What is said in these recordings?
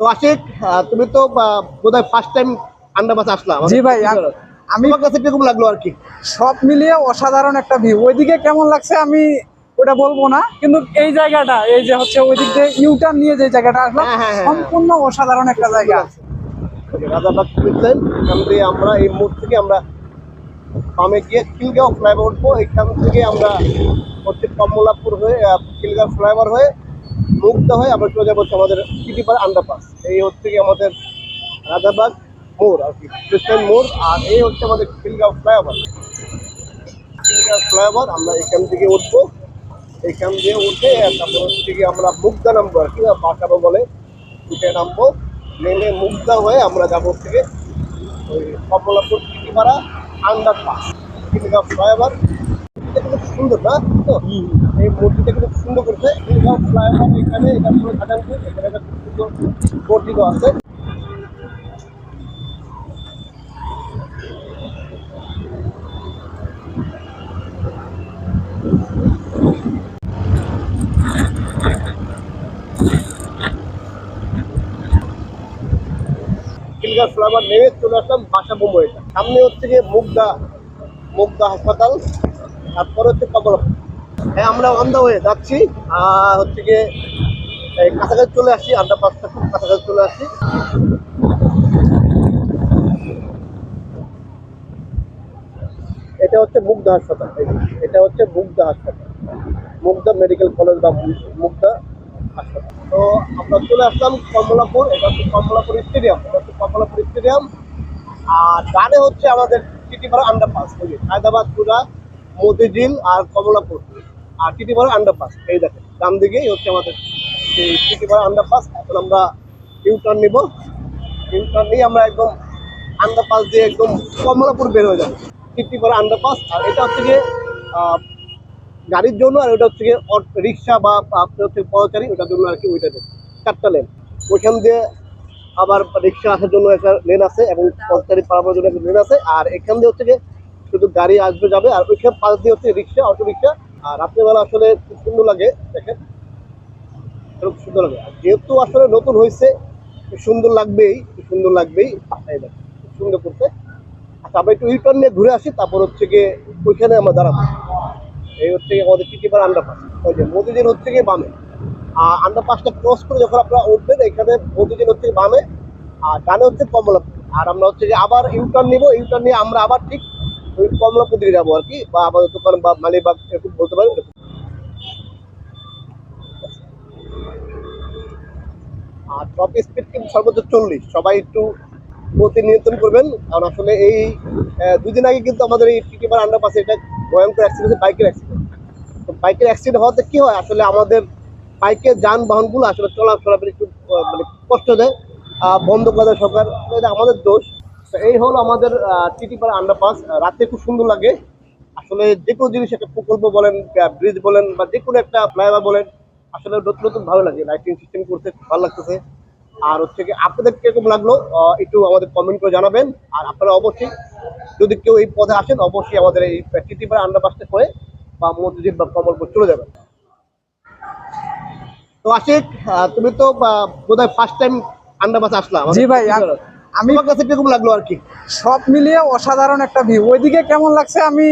তো আশিক তুমি তো বোধহয় ফার্স্ট টাইম আন্ডারপাস আসলাম জি ভাই, আমি কাছে কীরকম লাগল আর কি? সব মিলিয়ে অসাধারণ একটা ভিউ ওইদিকে কেমন লাগছে আমি ওটা বলব না কিন্তু এই জায়গাটা এই যে হচ্ছে ওইদিক দিয়ে ইউটার্ন নিয়ে যে জায়গাটা আসলাম হ্যাঁ, হ্যাঁ, হ্যাঁ। সম্পূর্ণ অসাধারণ একটা জায়গা। রাজাবাগ এখান দিয়ে আমরা এই মোড় থেকে আমরা গিয়ে খিলগাঁও ফ্লাইওভার উঠবো। এখান থেকে আমরা হচ্ছে কমলাপুর হয়ে খিলগাঁও ফ্লাইওভার হয়ে মুক্তা হয়ে আমরা চলে যাব আমাদের সিটিপাড়া আন্ডারপাস এই হচ্ছে কি আমাদের রাজাবাগ মোড় আর কি খ্রিস্টান মোড় আর এই হচ্ছে আমাদের খিলগাঁও ফ্লাইওভার। খিলগাঁও ফ্লাইওভার, আমরা এখান থেকে উঠবো। এখান দিয়ে উঠে তারপর হচ্ছে কি আমরা মুগ্ধা নামবো আর কি বাঁকাবো বলে উঠে নামবো। নেমে মুগ্ধা হয়ে আমরা যাব থেকে ওই কমলাপুর চিঠিপাড়া আন্ডারপাস চিঠিগাঁও ফ্লাইওভার। সুন্দর না? এই মূর্তিটা খুব সুন্দর করেছে। চিঠিগাঁও ফ্লাইওভার এখানে এটা পুরো সাজানো এখানে একটা সুন্দর মূর্তিও আছে। চলে সামনে হচ্ছে গিয়ে মুগদা মুগদা হাসপাতাল, তারপর হচ্ছে কমলাপুর হ্যাঁ আমরা অন ওয়ে যাচ্ছি। আর হচ্ছে গিয়ে কাছাকাছি চলে আসি আড্ডা পাঁচটা খুব কাছাকাছি চলে আসি। এটা হচ্ছে মুগ্ধা হাসপাতাল। এটা হচ্ছে মুগ্ধা হাসপাতাল। মুগ্ধা মেডিকেল কলেজ বা মুগ্ধা হাসপাতাল। তো আমরা চলে আসলাম কমলাপুর, এটা হচ্ছে কমলাপুর স্টেডিয়াম। এটা হচ্ছে কমলাপুর স্টেডিয়াম। আর ডানে হচ্ছে আমাদের টিটিপাড়া আন্ডারপাস ওই হায়দ্রাবাদ পুরা মতিঝিল আর কমলাপুর। আর টিটিপাড়া আন্ডারপাস এই দেখেন, ডান দিকেই হচ্ছে আমাদের সেই টিটিপাড়া আন্ডারপাস এখন আমরা ইউটার্ন নিব। ইউটার্ন নিয়ে আমরা একদম আন্ডারপাস দিয়ে একদম কমলাপুর বের হয়ে যাব। টিটিপাড়া আন্ডারপাস আর এটা হচ্ছে গাড়ির জন্য, আর ওটা হচ্ছে গিয়ে রিক্সা বা আপনার হচ্ছে পদচারী ওটার জন্য আর কি ওইটা চারটা লেন ওইখান দিয়ে আবার রিক্সা আসার জন্য একটা লেন আছে এবং পদচারী পারাবার জন্য একটা লেন আছে। আর এখান দিয়ে হচ্ছে গিয়ে শুধু গাড়ি আসবে, যাবে, আর ওইখান পাশ দিয়ে হচ্ছে রিক্সা অটো রিক্সা আর রাত্রেবেলা আসলে খুব সুন্দর লাগে, দেখেন। খুব সুন্দর লাগে। আর যেহেতু আসলে নতুন হয়েছে সুন্দর লাগবেই সুন্দর লাগবেই খুব সুন্দর করতে। আচ্ছা আমরা একটু ইউটার্ন নিয়ে ঘুরে আসি, তারপর হচ্ছে গিয়ে ওইখানে আমরা দাঁড়াবো। এই হচ্ছে গিয়ে আমাদের টিটিপাড়া আন্ডারপাস ওই যে মোদিজির হচ্ছে গিয়ে বামে। আর আন্ডারপাসটা ক্রস করে যখন আপনারা উঠবেন, এখানে মোদিজির হচ্ছে বামে, আর ডানে হচ্ছে কমলাপুর। আর আমরা হচ্ছে যে আবার ইউটার্ন নিব ইউটার্ন নিয়ে আমরা আবার ঠিক কমলাপুর দিকে যাব আর কি, বা আমাদের দোকান বা মালিবাগ এরকম বলতে পারেন আর টপ স্পিড কিন্তু সর্বোচ্চ চল্লিশ, সবাই একটু গতি নিয়ন্ত্রণ করবেন, কারণ আসলে এই দুদিন আগে কিন্তু আমাদের এই টিটিপাড়া আন্ডারপাসে এটা ভয়ঙ্কর অ্যাক্সিডেন্ট বাইকের অ্যাক্সিডেন্ট তো বাইকের অ্যাক্সিডেন্ট হওয়াতে কি হয়, আসলে আমাদের বাইকের যানবাহনগুলো আসলে চলাফেরা একটু মানে কষ্ট দেয় বন্ধ করে দেয় সরকার আমাদের দোষ। তো এই হলো আমাদের টিটিপাড়া আন্ডারপাস রাতে খুব সুন্দর লাগে। আসলে যে কোনো জিনিস একটা প্রকল্প বলেন ব্রিজ বলেন বা যে কোনো একটা ফ্লাইওভার বলেন আসলে নতুন নতুন ভালো লাগে। লাইটিং সিস্টেম করতে ভালো লাগতেছে। আর হচ্ছে কি আপনাদের কীরকম লাগল একটু আমাদের কমেন্ট করে জানাবেন। আর আপনারা অবশ্যই যদি কেউ এই পদে আসেন অবশ্যই আমাদের এই টিটিপাড়া আন্ডারপাসটা করে বা মসজিদ বা কমলপুর চলে যাবেন। তো আশিক তুমি তো বোধহয় ফার্স্ট টাইম আন্ডারপাস আসলাম জি ভাই, আমি আমার কাছে কীরকম লাগল আর কি? সব মিলিয়ে অসাধারণ একটা ভিউ ওইদিকে কেমন লাগছে আমি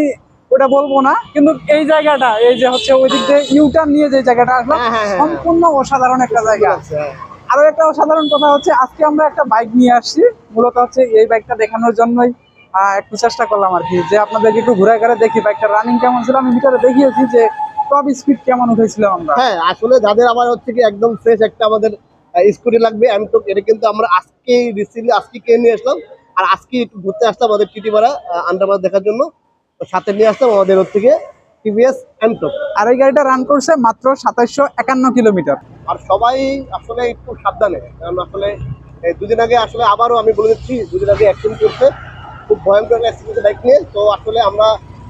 ওটা বলব না কিন্তু এই জায়গাটা এই যে হচ্ছে ওইদিক দিয়ে ইউটার্ন নিয়ে যে জায়গাটা আসলাম হ্যাঁ, হ্যাঁ, হ্যাঁ। সম্পূর্ণ অসাধারণ একটা জায়গা। আছে আরও একটা অসাধারণ কথা হচ্ছে আজকে আমরা একটা বাইক নিয়ে আসছি। মূলত হচ্ছে এই বাইকটা দেখানোর জন্যই একটু চেষ্টা করলাম আর কি যে আপনাদেরকে একটু ঘুরে ঘুরে দেখি বাইকটা রানিং কেমন ছিল। আমি ভিতরে দেখিয়েছি যে টপ স্পিড কেমন উঠেছিলাম আমরা। হ্যাঁ আসলে যাদের আবার হচ্ছে কি একদম ফ্রেশ একটা আমাদের স্কুটি লাগবে। আমি তো এটা কিন্তু আমরা আজকে রিসিভলি আজকে কিনে নিয়ে আসলাম। আর আজকে একটু ঘুরতে আসলাম আমাদের টিটি ভাড়া আন্ডারপাস দেখার জন্য। তো সাথে নিয়ে আসলাম আমাদের ওর থেকে টিভিএস এমটক আর এই গাড়িটা রান করছে মাত্র সাতাইশশো একান্ন কিলোমিটার। আর সবাই আসলে একটু সাবধানে কারণ আসলে দুদিন আগে আসলে আবারও আমি বলে দিচ্ছি দুদিন আগে অ্যাক্সিডেন্ট করছে খুব ভয়ঙ্কর অ্যাক্সিডেন্ট বাইক নিয়ে। তো আসলে আমরা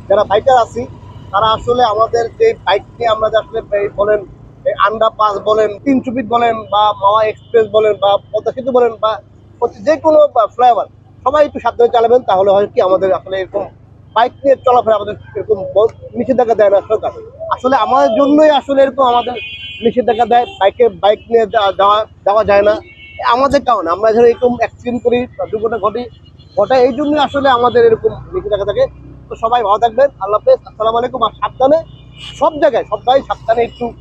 যারা বাইকার আছি তারা আসলে আমাদের যে বাইক নিয়ে আমরা আসলে বলেন আন্ডা পাস বলেন, তিন ফিট বলেন বা মাওয়া এক্সপ্রেস বলেন বা পদ্মা সেতু বলেন বা যে কোনো ফ্লাইওভার, সবাই একটু সাবধানে চালাবেন, তাহলে হয় কি আমাদের আসলে এরকম বাইক নিয়ে চলাফেরা আমাদের এরকম নিষেধাজ্ঞা দেয় না সরকার। আসলে আমাদের জন্যই আসলে এরকম আমাদের নিষেধাজ্ঞা দেয়, বাইকে, বাইক নিয়ে যাওয়া, যাওয়া- যায় না। আমাদের কারণে আমরা ধরো এরকম অ্যাক্সিডেন্ট করি, দুর্ঘটনা ঘটি ঘটে এই জন্যই আসলে আমাদের এরকম দেখা থাকে। তো সবাই ভালো থাকবেন, আল্লাহ হাফেজ, আসসালামু আলাইকুম, আর সাবধানে সব জায়গায়, সবাই সাবধানে একটু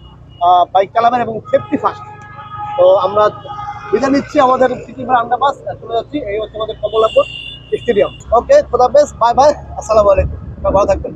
বাইক চালাবেন এবং সেফটি ফার্স্ট তো আমরা বিদায় নিচ্ছি আমাদের আন্ডারপাস চলে যাচ্ছি। এই হচ্ছে আমাদের কমলাপুর স্টেডিয়াম ওকে খোদাফেজ বাই বাই আসসালামু আলাইকুম। ভালো থাকবেন।